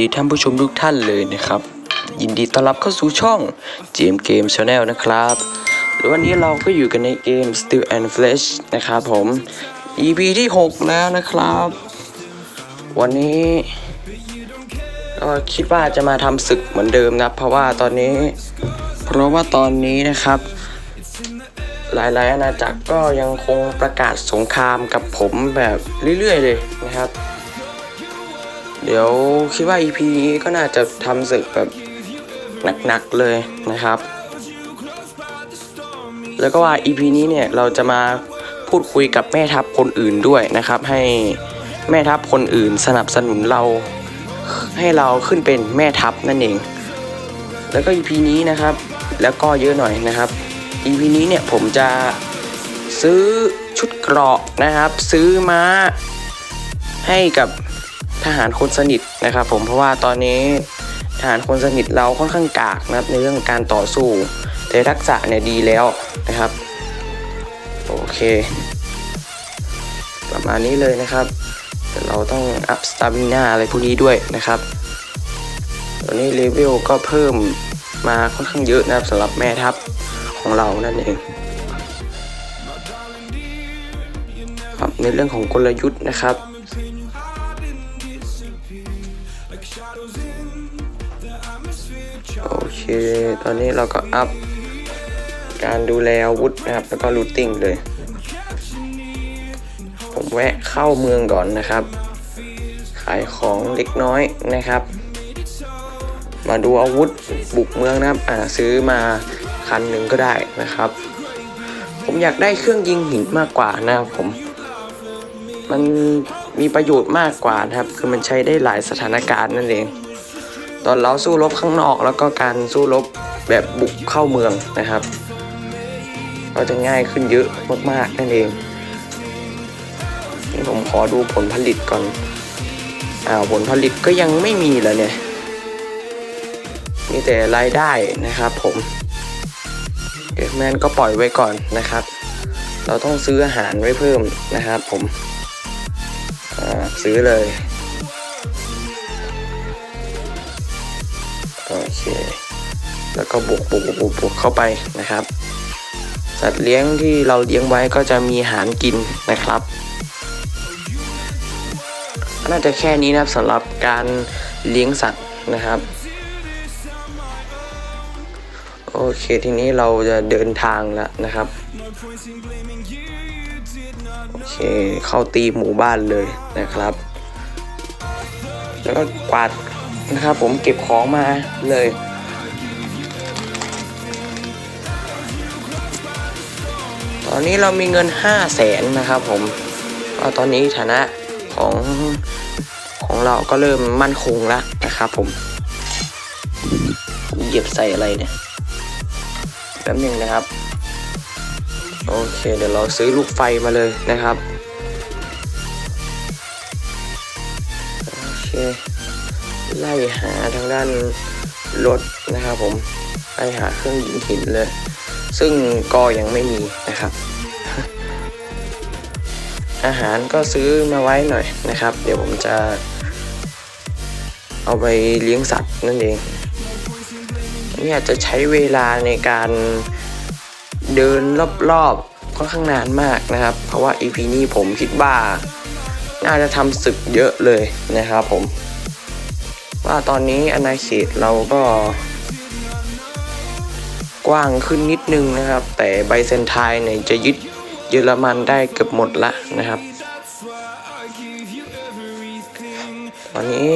ดีท่านผู้ชมทุกท่านเลยนะครับ ยินดีต้อนรับเข้าสู่ช่อง GM Game Channel นะครับหรือวันนี้เราก็อยู่กันในเกม Still and Flesh นะครับผม EP ที่ 6 แล้วนะครับ วันนี้ก็คิดว่าจะมาทำศึกเหมือนเดิมนะเพราะว่าตอนนี้ เพราะว่าตอนนี้นะครับ หลายๆอาณาจักรก็ยังคงประกาศสงครามกับผมแบบเรื่อยๆเลยนะครับ เดี๋ยวคิดว่า EP นี้ก็น่าจะทำศึกแบบหนักๆเลยนะครับ แล้วก็ว่า EP นี้เนี่ยเราจะมาพูดคุยกับแม่ทัพคนอื่นด้วยนะครับ ให้แม่ทัพคนอื่นสนับสนุนเราให้เราขึ้นเป็นแม่ทัพนั่นเอง แล้วก็ EP นี้นะครับ แล้วก็เยอะหน่อยนะครับ EP นี้เนี่ยผมจะซื้อชุดเกราะนะครับ ซื้อม้าให้กับ ทหารคนสนิทนะครับ ผมเพราะว่าตอนนี้ทหารคนสนิทเราค่อนข้างกากนะครับในเรื่องการต่อสู้ แต่ทักษะเนี่ยดีแล้วนะครับ โอเค ประมาณนี้เลยนะครับแต่เราต้องอัพสตามินาอะไรพวกนี้ด้วยนะครับตอนนี้เลเวลก็เพิ่มมาค่อนข้างเยอะนะครับสำหรับแม่ทัพของเรานั่นเองครับในเรื่องของกลยุทธ์นะครับ โอเค ตอนนี้เราก็อัพการดูแลอาวุธนะครับ แล้วก็รูทติ้งเลย ผมแวะเข้าเมืองก่อนนะครับ ขายของเล็กน้อยนะครับ มาดูอาวุธบุกเมืองนะครับ อ่าซื้อมาคันหนึ่งก็ได้นะครับ ผมอยากได้เครื่องยิงหินมากกว่านะครับผม มันมีประโยชน์มากกว่านะครับ คือมันใช้ได้หลายสถานการณ์นั่นเอง อนเราสู้รบข้างนอกแล้วก็การสู้รบแบบบุกเข้าเมืองนะครับ ก็จะง่ายขึ้นเยอะมากๆนั่นเองนี่ผมขอดูผลผลิตก่อนอ้าวผลผลิตก็ยังไม่มีเลยเนี่ย มีแต่รายได้นะครับผมเอฟแมนก็ปล่อยไว้ก่อนนะครับ เราต้องซื้ออาหารไว้เพิ่มนะครับผมซื้อเลย โอเค แล้วก็บวกบวกบวกบวกเข้าไปนะครับ สัตว์เลี้ยงที่เราเลี้ยงไว้ก็จะมีอาหารกินนะครับน่าจะแค่นี้นะครับสำหรับการเลี้ยงสัตว์นะครับโอเคทีนี้เราจะเดินทางแล้วนะครับโอเคเข้าตีหมู่บ้านเลยนะครับ แล้วก็กวาด นะครับผมเก็บของมาเลยตอนนี้เรามีเงิน 5 0 0แสนนะครับผมตอนนี้ฐานะของของเราก็เริ่มมั่นคงแล้วนะครับผมเหยียบใส่อะไรเนี่ยแป๊บหนึงนะครับ โอเค เดี๋ยวเราซื้อลูกไฟมาเลยนะครับ ล่หาทางด้านรถนะครับผมไล่หาเครื่องยิงหินเลย ซึ่งก็ยังไม่มีนะครับ อาหารก็ซื้อมาไว้หน่อยนะครับ เดี๋ยวผมจะ เอาไปเลี้ยงสัตว์นั่นเองนี่อาจจะใช้เวลาในการเดินรอบๆค่อนข้างนานมากนะครับ เพราะว่า EP นี้ผมคิดว่าน่าจะทำศึกเยอะเลยนะครับผม ว่าตอนนี้อาณาเขตเราก็กว้างขึ้นนิดนึงนะครับ แต่ไบเซนไทน์เนี่ยจะยึดเยอรมันได้เกือบหมดละนะครับ ตอนนี้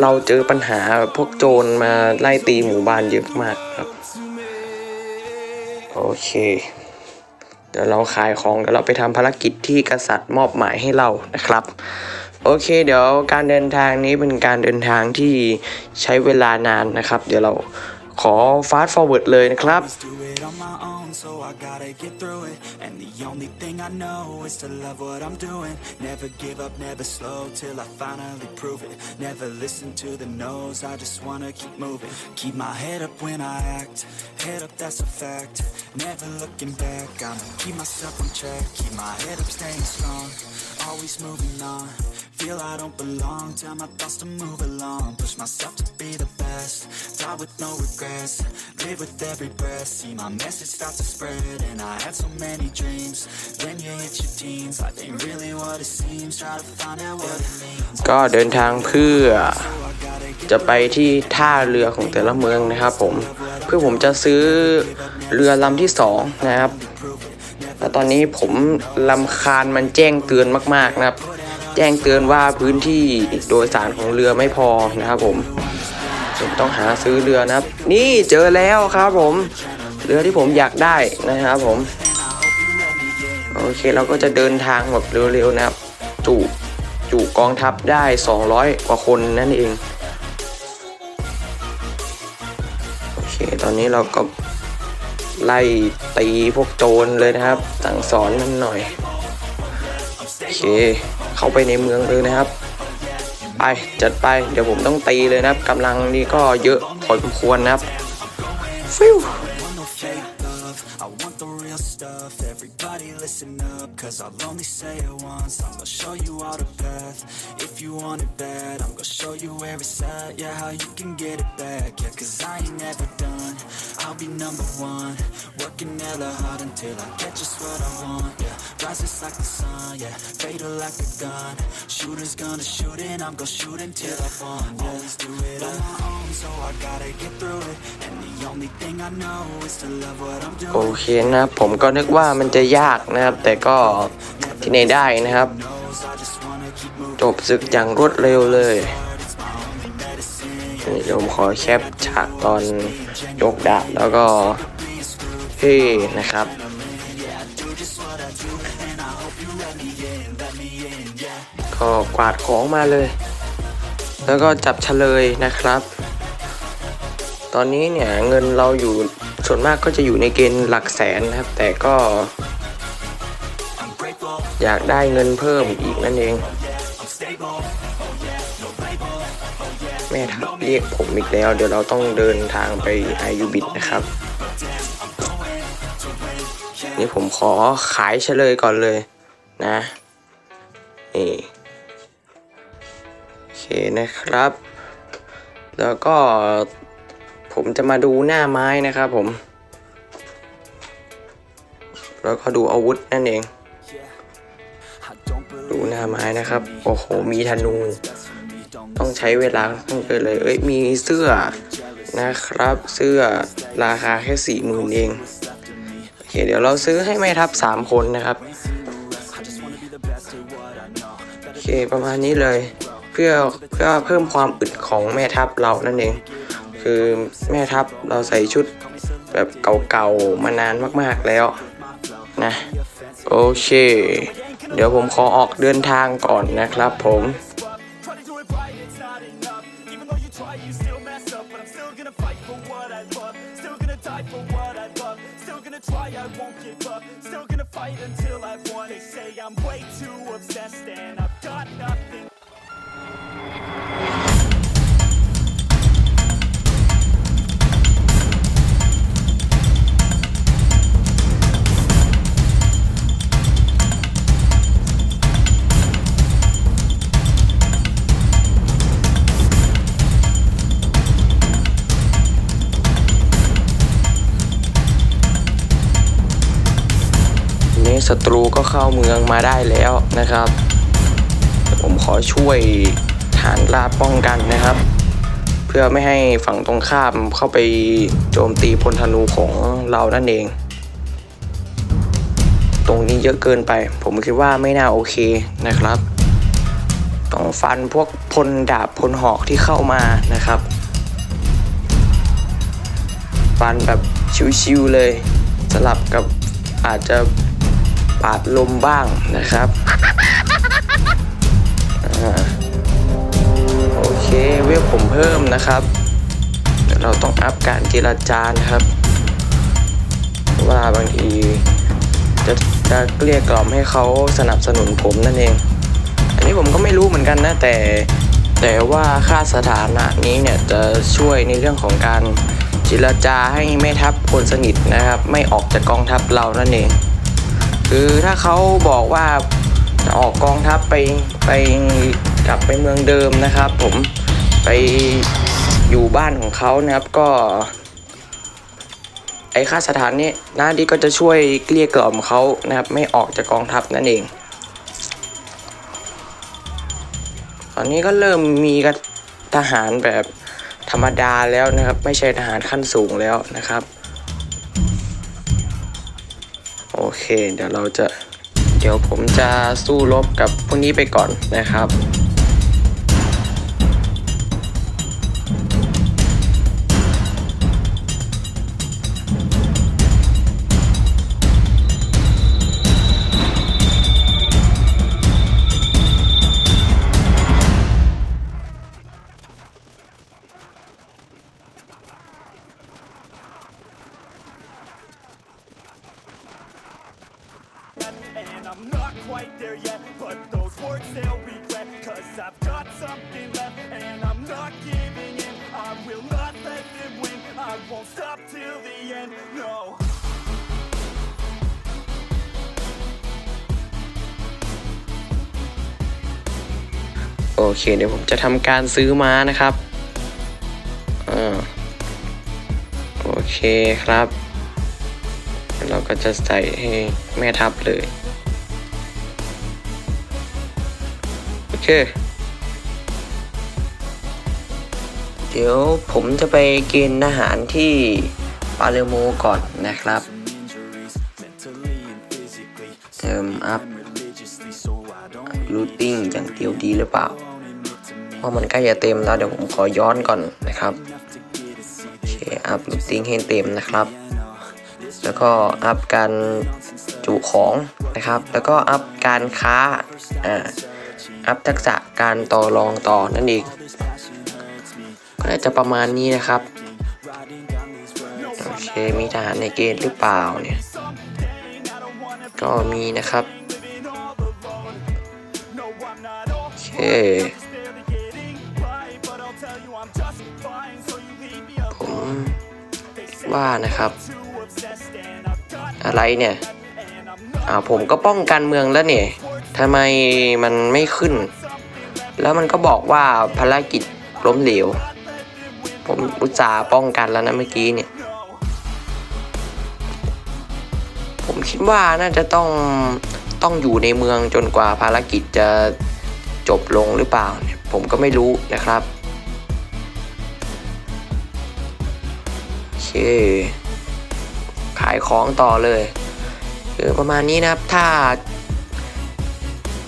เราเจอปัญหาพวกโจรมาไล่ตีหมู่บ้านเยอะมากครับ โอเค เดี๋ยวเราขายของเดี๋ยวเราไปทำภารกิจที่กษัตริย์มอบหมายให้เรานะครับ โอเค เดี๋ยวการเดินทางนี้เป็นการเดินทางที่ใช้เวลานานนะครับ เดี๋ยวเราขอ fast forward เลยนะครับ do it on my own, so I gotta get through it. And the only thing I know is to love what I'm doing. Never give up, never slow till I finally prove it. Never listen to the no's, I just wanna keep moving. Keep my head up when I act, head up, that's a fact. Never looking back, I'ma keep myself on track. Keep my head up, staying strong, always moving on. Feel I don't belong, tell my thoughts to move along. Push myself to be the best, die with no regrets. Live with every breath, see my message start to spread. And I had so many dreams. Then you hit your teens, life ain't really what it seems. Try to find out what it means. ก็เดินทางเพื่อ So I gotta get จะไปที่ท่าเรือของแต่ละเมืองนะครับผม เพื่อผมจะซื้อเรือลำที่สองนะครับ แล้วตอนนี้ผมลำคาญมันแจ้งเตือนมากๆนะครับ แจ้งเตือนว่าพื้นที่โดยสารของเรือไม่พอนะครับผมผมต้องหาซื้อเรือนะครับ นี่เจอแล้วครับผมเรือที่ผมอยากได้นะครับผมโอเคเราก็จะเดินทางแบบเร็วๆนะครับ จุจุกองทัพได้ 200 กว่าคนนั่นเอง โอเค ตอนนี้เราก็ ไล่ตีพวกโจรเลยนะครับ สั่งสอนมันหน่อย โอเค เข้าไปในเมืองเลยนะครับ ไปจัดไป เดี๋ยวผมต้องตีเลยนะครับกำลังนี่ก็เยอะพอสมควรนะครับฟิว cause I'll only say it once. I'm gonna show you all the path. If you want it bad, I'm gonna show you where it's at. Yeah, how you can get it back. Yeah, cause I ain't never done. I'll be number one. Working hella hard until I get just what I want. Yeah, rises like the sun. Yeah, fatal like a gun. Shooters gonna shoot and I'm gonna shoot until yeah. I won. Yeah, always do it on my own, so I gotta get through it. And the only thing I know is to love what I'm doing. โอเคนะครับผมก็นึกว่ามันจะยากนะครับ แต่ก็ที่ไหนได้นะครับ จบศึกอย่างรวดเร็วเลยนี่เดี๋ยวผมขอแคปฉากตอนยกดาบแล้วก็เฮ้นะครับก็กวาดของมาเลย แล้วก็จับเฉลยนะครับ ตอนนี้เนี่ยเงินเราอยู่ส่วนมากก็จะอยู่ในเกณฑ์หลักแสนนะครับ แต่ก็ อยากได้เงินเพิ่มอีกนั่นเอง แม่ทัพเรียกผมอีกแล้ว เดี๋ยวเราต้องเดินทางไปอายุบิดนะครับ นี่ผมขอขายเฉลยก่อนเลยนะนี่โอเคนะครับ แล้วก็ผมจะมาดูหน้าไม้นะครับผม แล้วก็ดูอาวุธนั่นเอง ดูหน้าไม้นะครับ โอ้โห มีธนู ต้องใช้เวลาค่อนข้งเกินเลย เอ้ย มีเสื้อนะครับ เสื้อราคาแค่สี่หมื่นเอง โอเค เดี๋ยวเราซื้อให้แม่ทัพสามคนนะครับ โอเค ประมาณนี้เลย เพื่อเพื่อเพิ่มความอึดของแม่ทัพเรานั่นเอง คือแม่ทัพเราใส่ชุดแบบเก่าๆมานานมากๆแล้วนะ โอเค เดี๋ยวผมขอออกเดินทางก่อนนะครับผม Try to do it right, it's not enough. Even though you try, you still mess up. But I'm still gonna fight for what I love. Still gonna die for what I love. Still gonna try, I won't give up. Still gonna fight until I've won. They say I'm way too obsessed and I've นี้ศัตรูก็เข้าเมืองมาได้แล้วนะครับ ผมขอช่วยฐานราบป้องกันนะครับ เพื่อไม่ให้ฝั่งตรงข้ามเข้าไปโจมตีพลธนูของเรานั่นเอง ตรงนี้เยอะเกินไป ผมคิดว่าไม่น่าโอเคนะครับ ต้องฟันพวกพลดาบพลหอกที่เข้ามานะครับ ฟันแบบชิวๆเลยสลับกับอาจจะ ปาดลมบ้างนะครับอโอเคเวลผมเพิ่มนะครับ เราต้องอัพการเจรจานะครับ ว่าบางทีจะจะเกลี้ยกล่อมให้เขาสนับสนุนผมนั่นเอง อันนี้ผมก็ไม่รู้เหมือนกันนะแต่แต่ว่าค่าสถานะนี้เนี่ยจะช่วยในเรื่องของการเจรจาให้แม่ทัพคนสนิทนะครับ ไม่ออกจากกองทัพเรานั่นเอง คือถ้าเขาบอกว่าออกกองทัพไปไปกลับไปเมืองเดิมนะครับ ผมไปอยู่บ้านของเขานะครับก็ ไอ้ค่าสถานนี้นาดีก็จะช่วยเกลี้ยกล่อมเขานะครับ ไม่ออกจากกองทัพนั่นเอง ตอนนี้ก็เริ่มมีทหารแบบธรรมดาแล้วนะครับ ไม่ใช่ทหารขั้นสูงแล้วนะครับ โอเค เดี๋ยวเราจะ เดี๋ยวผมจะสู้รบกับพวกนี้ไปก่อนนะครับ เคเดี๋ยวผมจะทำการซื้อม้านะครับอ่าโอเคครับ เราก็จะใส่ให้แม่ทัพเลย โอเค เดี๋ยวผมจะไปเกณฑ์ทหารที่ปาเลโมก่อนนะครับ เติมอัพรูติ้งอย่างเดียวดีหรือเปล่า ราะมันใกล้จะเต็มแล้วเดี๋ยวผมขอย้อนก่อนนะครับโอเคอัพรูทติ้งให้เต็มนะครับ แล้วก็อัพการจุของนะครับ แล้วก็อัพการค้าอ่าอัพทักษะการต่อรองต่อนั่นเองก็น่าจะประมาณนี้นะครับโอเคมีทหารในเกณฑ์หรือเปล่าเนี่ยก็มีนะครับโอเค ผมว่านะครับ อะไรเนี่ยอ่าผมก็ป้องกันเมืองแล้วเนี่ยทำไมมันไม่ขึ้น แล้วมันก็บอกว่าภารกิจล้มเหลว ผมอุตส่าห์ป้องกันแล้วนะเมื่อกี้เนี่ย ผมคิดว่าน่าจะต้องต้องอยู่ในเมืองจนกว่าภารกิจจะจบลงหรือเปล่าเนี่ยผมก็ไม่รู้นะครับ ขายของต่อเลยคือประมาณนี้นะครับถ้า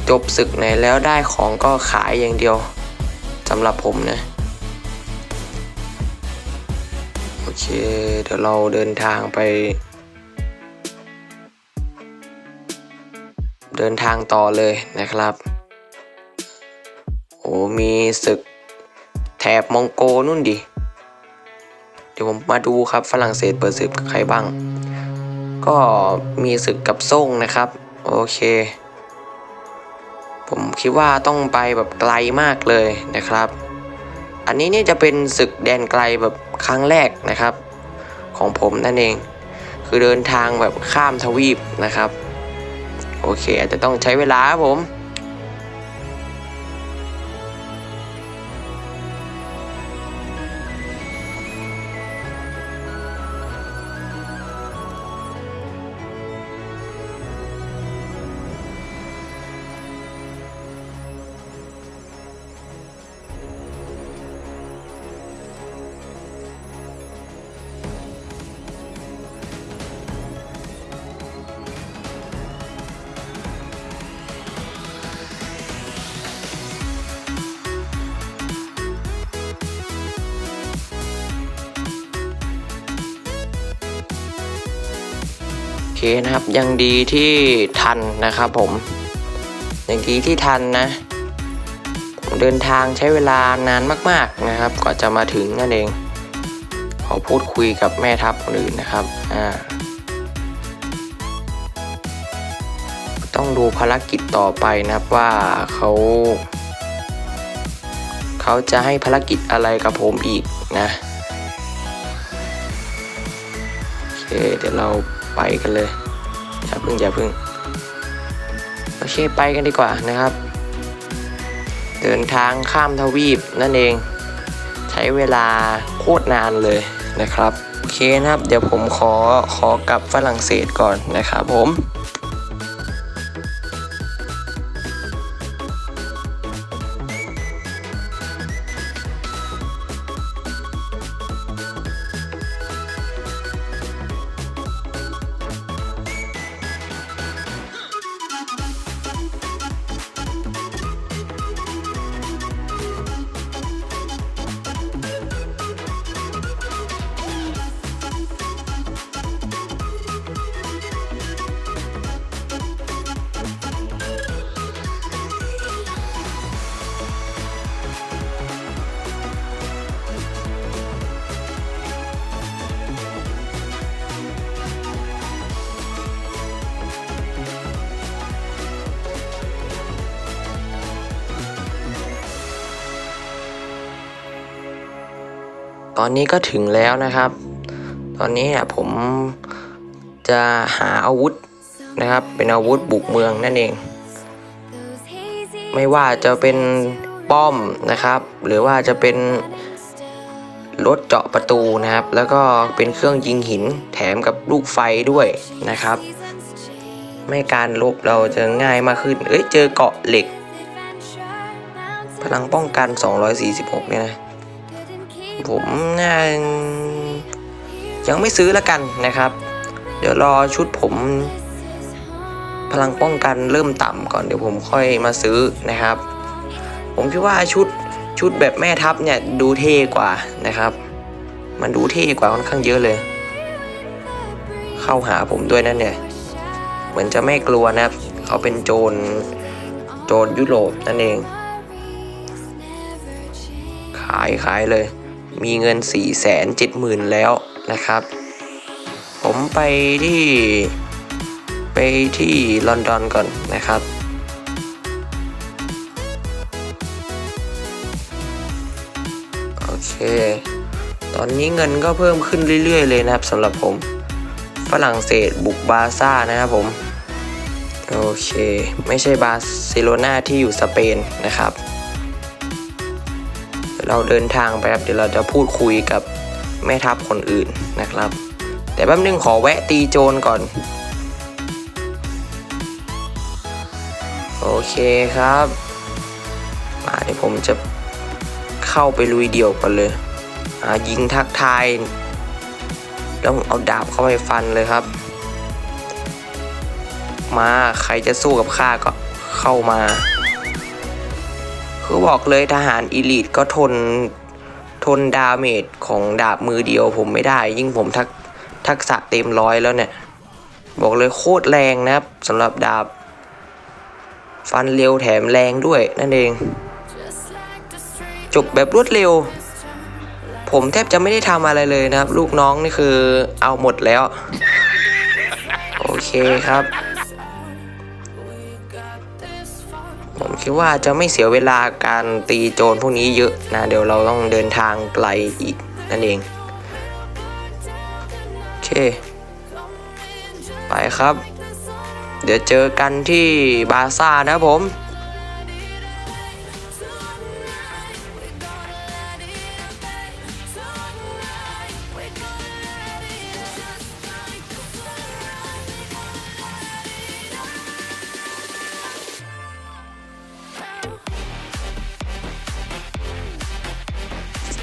จบศึกไหนแล้วได้ของก็ขายอย่างเดียวสำหรับผมนะ โอเค เดี๋ยวเราเดินทางไป เดินทางต่อเลยนะครับ โอ้มีศึกแถบมองโกนู่นดิ เดี๋ยวผมมาดูครับฝรั่งเศสเปิดศึกกับใครบ้าง ก็มีศึกกับซ่งนะครับ โอเค ผมคิดว่าต้องไปแบบไกลมากเลยนะครับ อันนี้เนี่ยจะเป็นศึกแดนไกลแบบครั้งแรกนะครับ ของผมนั่นเอง คือเดินทางแบบข้ามทวีปนะครับ โอเค อาจจะต้องใช้เวลาครับผม นะครับ ยังดีที่ทันนะครับผมยังดีที่ทันนะผมเดินทางใช้เวลานานมาก ๆนะครับกว่าจะมาถึงนั่นเอง ขอพูดคุยกับแม่ทัพคนอื่นนะครับอ่าต้องดูภารกิจต่อไปนะครับว่าเขาเขาจะให้ภารกิจอะไรกับผมอีกนะโอเคเดี๋ยวเรา ไปกันเลยอย่าเพิ่งอย่าเพิ่งโอเคไปกันดีกว่านะครับ เดินทางข้ามทวีปนั่นเอง ใช้เวลาโคตรนานเลยนะครับโอเคนะครับ เดี๋ยวผมขอขอกลับฝรั่งเศสก่อนนะครับผม อนนี้ก็ถึงแล้วนะครับ ตอนนี้เนี่ยผมจะหาอาวุธนะครับ เป็นอาวุธบุกเมืองนั่นเอง ไม่ว่าจะเป็นป้อมนะครับ หรือว่าจะเป็นรถเจาะประตูนะครับ แล้วก็เป็นเครื่องยิงหินแถมกับลูกไฟด้วยนะครับ ไม่การลบเราจะง่ายมากขึ้น เอ้ยเจอเกาะเหล็ก พลังป้องกัน 246 เนี่ยนะ ผมน่ายังไม่ซื้อแล้วกันนะครับ เดี๋ยวรอชุดผม พลังป้องกันเริ่มต่ำก่อนเดี๋ยวผมค่อยมาซื้อนะครับ ผมคิดว่าชุดชุดแบบแม่ทัพเนี่ยดูเท่กว่านะครับ มันดูเท่กว่าค่อนข้างเยอะเลย เข้าหาผมด้วยนั่นเนี่ย เหมือนจะไม่กลัวนะครับเขาเป็นโจรโจรยุโรปนั่นเอง ขายขายเลย มีเงิน 4 7 0 0 0 0 แล้วนะครับ ผมไปที่ไปที่ลอนดอนก่อนนะครับ โอเค ตอนนี้เงินก็เพิ่มขึ้นเรื่อย ๆ เลยนะครับสำหรับผม ฝรั่งเศสบุกบาซ่านะครับผม โอเค ไม่ใช่บาร์เซโลนาที่อยู่สเปนนะครับ เราเดินทางไปครับเดี๋ยวเราจะพูดคุยกับแม่ทัพคนอื่นนะครับ แต่แป๊บนึงขอแวะตีโจรก่อน โอเคครับมาเดี๋ยวผมจะเข้าไปลุยเดี่ยวก่อนเลยอ่ายิงทักทาย แล้วเอาดาบเข้าไปฟันเลยครับ มาใครจะสู้กับข้าก็เข้ามา คือบอกเลยทหารอีลิทก็ทนทนดาเมจของดาบมือเดียวผมไม่ได้ ยิ่งผมทักทักษะเต็มร้อยแล้วเนี่ย บอกเลยโคตรแรงนะครับสำหรับดาบ ฟันเร็วแถมแรงด้วยนั่นเอง จบแบบรวดเร็ว ผมแทบจะไม่ได้ทำอะไรเลยนะครับ ลูกน้องนี่คือเอาหมดแล้ว โอเคครับ คิดว่าจะไม่เสียเวลาการตีโจรพวกนี้เยอะนะ เดี๋ยวเราต้องเดินทางไกลอีกนั่นเอง โอเค ไปครับ เดี๋ยวเจอกันที่บาซ่านะผม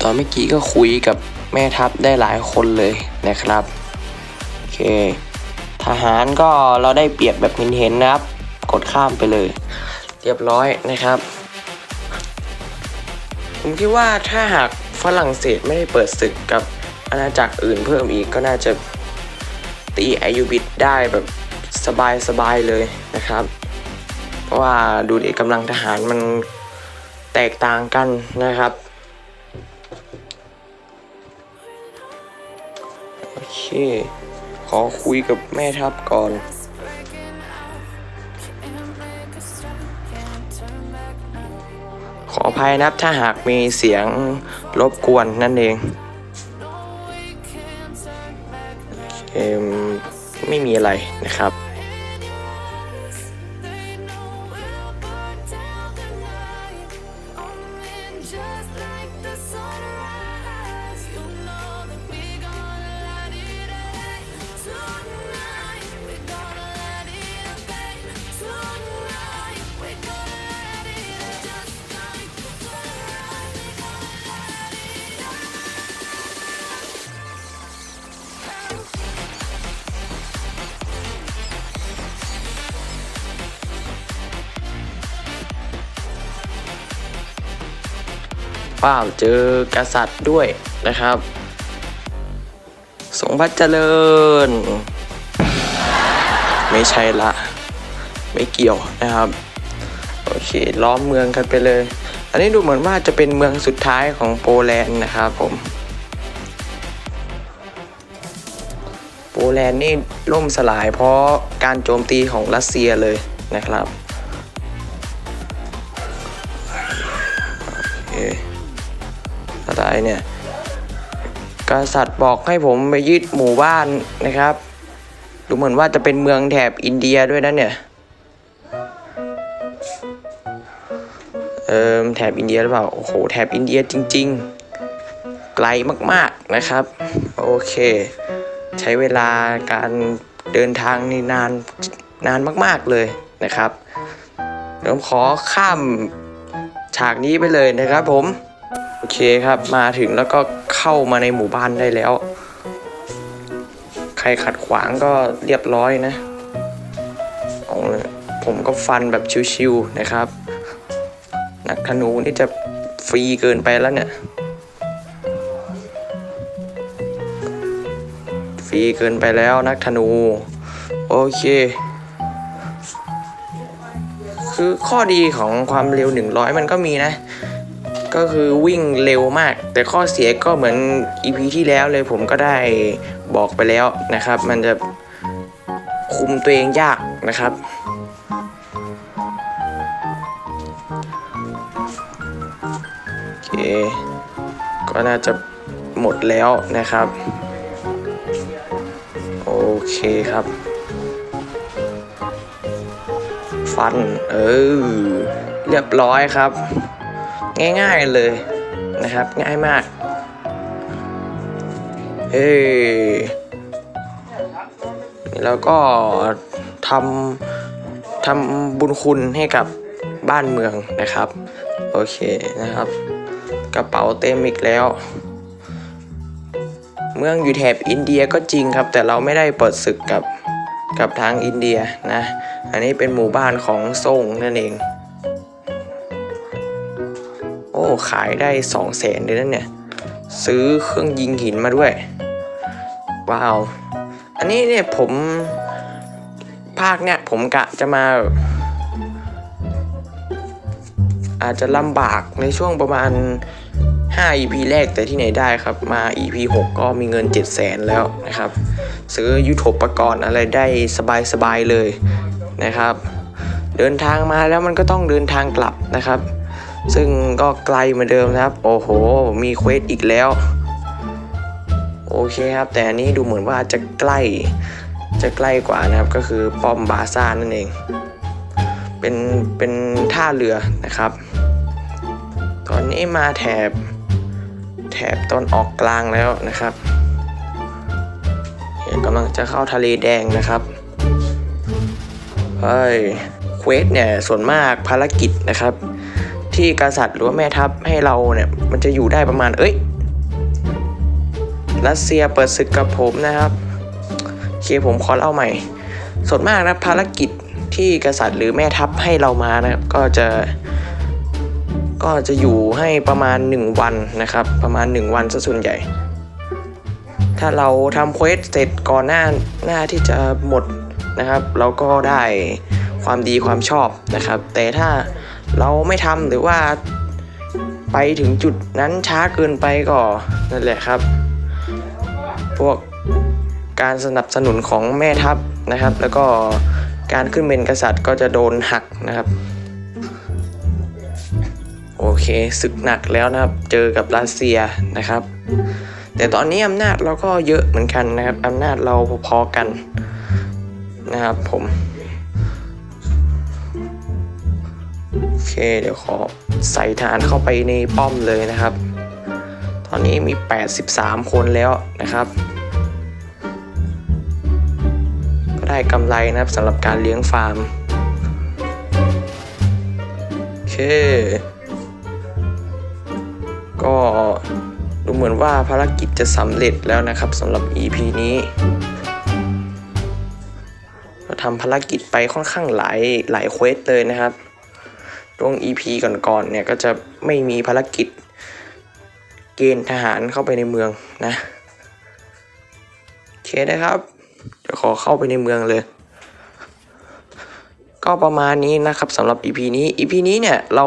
ตอนเมื่อกี้ก็คุยกับแม่ทัพได้หลายคนเลยนะครับโอเค ทหารก็เราได้เปรียบแบบเห็นๆนะครับ กดข้ามไปเลย เรียบร้อยนะครับ ผมคิดว่าถ้าหากฝรั่งเศสไม่ได้เปิดศึกกับอาณาจักรอื่นเพิ่มอีกก็น่าจะตีอายุบิดได้แบบสบายๆเลยนะครับ เพราะว่าดูดิกำลังทหารมันแตกต่างกันนะครับ ขอคุยกับแม่ทัพก่อน ขออภัยนะครับถ้าหากมีเสียงรบกวนนั่นเองเอมไม่มีอะไรนะครับ ว้าเจอกษัตริย์ด้วยนะครับทรงพระเจริญ ไม่ใช่ละ ไม่เกี่ยวนะครับ โอเค ล้อมเมืองกันไปเลย อันนี้ดูเหมือนว่าจะเป็นเมืองสุดท้ายของโปแลนด์นะครับผมโปแลนด์นี่ล่มสลายเพราะการโจมตีของรัสเซียเลยนะครับ อะไรเนี่ยกษัตริย์บอกให้ผมไปยึดหมู่บ้านนะครับดูเหมือนว่าจะเป็นเมืองแถบอินเดียด้วยนะเนี่ยเออแถบอินเดียหรือเปล่าโอ้โหแถบอินเดียจริง ๆ ไกลมากๆนะครับ โอเค ใช้เวลาการเดินทางนี่นานนานมาก ๆเลยนะครับเดี๋ยวผมขอข้ามฉากนี้ไปเลยนะครับผม เคครับ มาถึงแล้วก็เข้ามาในหมู่บ้านได้แล้ว ใครขัดขวางก็เรียบร้อยนะผมก็ฟันแบบชิวๆนะครับ นักธนูนี่จะฟรีเกินไปแล้วเนี่ย ฟรีเกินไปแล้วนักธนู โอเค คือข้อดีของความเร็ว 100 มันก็มีนะ ก็คือวิ่งเร็วมาก แต่ข้อเสียก็เหมือน EP ที่แล้วเลยผมก็ได้บอกไปแล้วนะครับ มันจะคุมตัวเองยากนะครับโอเคก็น่าจะหมดแล้วนะครับ โอเคครับ ฟัน เออ เรียบร้อยครับ ง่ายๆเลยนะครับ ง่ายมาก เฮ้แล้วก็ทำทำบุญคุณให้กับบ้านเมืองนะครับ โอเคนะครับ กระเป๋าเต็มอีกแล้ว เมืองอยู่แถบอินเดียก็จริงครับ แต่เราไม่ได้เปิดศึกกับกับทางอินเดียนะ อันนี้เป็นหมู่บ้านของซ่งนั่นเอง ขายได้สองแสนเลยนั่นเนี่ย ซื้อเครื่องยิงหินมาด้วย ว้าว อันนี้เนี่ยผมภาคเนี่ยผมกะจะมา อาจจะลำบากในช่วงประมาณ 5 EP แรกแต่ที่ไหนได้ครับมา EP 6 ก็มีเงิน 7 0 0แสนแล้วนะครับ ซื้อยุทโธปกรณ์อะไรได้สบายๆเลยนะครับ เดินทางมาแล้วมันก็ต้องเดินทางกลับนะครับ ซึ่งก็ไกลเหมือนเดิมนะครับ โอ้โห มีเควสอีกแล้ว โอเคครับ แต่อันนี้ดูเหมือนว่าจะใกล้ จะใกล้กว่านะครับ ก็คือป้อมบาซ่านั่นเอง เป็น เป็นท่าเรือนะครับ ตอนนี้มาแถบ แถบตอนออกกลางแล้วนะครับกำลังจะเข้าทะเลแดงนะครับ เฮ้ย เควสเนี่ย ส่วนมากภารกิจนะครับ ที่กษัตริย์หรือว่าแม่ทัพให้เราเนี่ยมันจะอยู่ได้ประมาณ เอ้ยรัสเซียเปิดศึกกับผมนะครับโอเคผมขอเล่าใหม่ส่วนมากนะภารกิจที่กษัตริย์หรือแม่ทัพให้เรามานะครับก็จะก็จะอยู่ให้ประมาณ 1 วันนะครับ ประมาณ 1 วันซะส่วนใหญ่ ถ้าเราทำเควสเสร็จก่อนหน้าหน้าที่จะหมดนะครับ เราก็ได้ความดีความชอบนะครับ แต่ถ้า เราไม่ทำหรือว่าไปถึงจุดนั้นช้าเกินไปก็นั่นแหละครับ พวกการสนับสนุนของแม่ทัพนะครับ แล้วก็การขึ้นเป็นกษัตริย์ก็จะโดนหักนะครับ โอเคศึกหนักแล้วนะครับ เจอกับรัสเซียนะครับ แต่ตอนนี้อำนาจเราก็เยอะเหมือนกันนะครับอำนาจเราพอๆกันนะครับผม เคเดี๋ยวขอใส่ฐานเข้าไปในป้อมเลยนะครับ ตอนนี้มี 83 คนแล้วนะครับ ก็ได้กำไรนะครับสำหรับการเลี้ยงฟาร์มโอเค ก็ดูเหมือนว่าภารกิจจะสำเร็จแล้วนะครับสำหรับ EP นี้เราทำภารกิจไปค่อนข้างหลายหลายเควสเลยนะครับ ตรง EP ก่อนๆเนี่ยก็จะไม่มีภารกิจเกณฑ์ทหารเข้าไปในเมืองนะโอเคนะครับเดี๋ยวขอเข้าไปในเมืองเลย ก็ประมาณนี้นะครับสำหรับ EP นี้ EP นี้เนี่ยเรา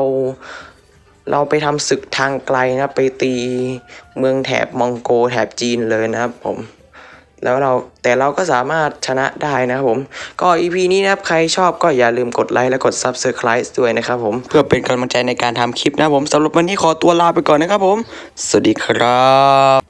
เราไปทำศึกทางไกลนะไปตีเมืองแถบมองโกแถบจีนเลยนะครับผม แล้วเราแต่เราก็สามารถชนะได้นะครับผม ก็ EP นี้นะครับ ใครชอบก็อย่าลืมกดไลค์และกด Subscribe ด้วยนะครับผม เพื่อเป็นกำลังใจในการทำคลิปนะครับผมสำหรับวันนี้ขอตัวลาไปก่อนนะครับผม สวัสดีครับ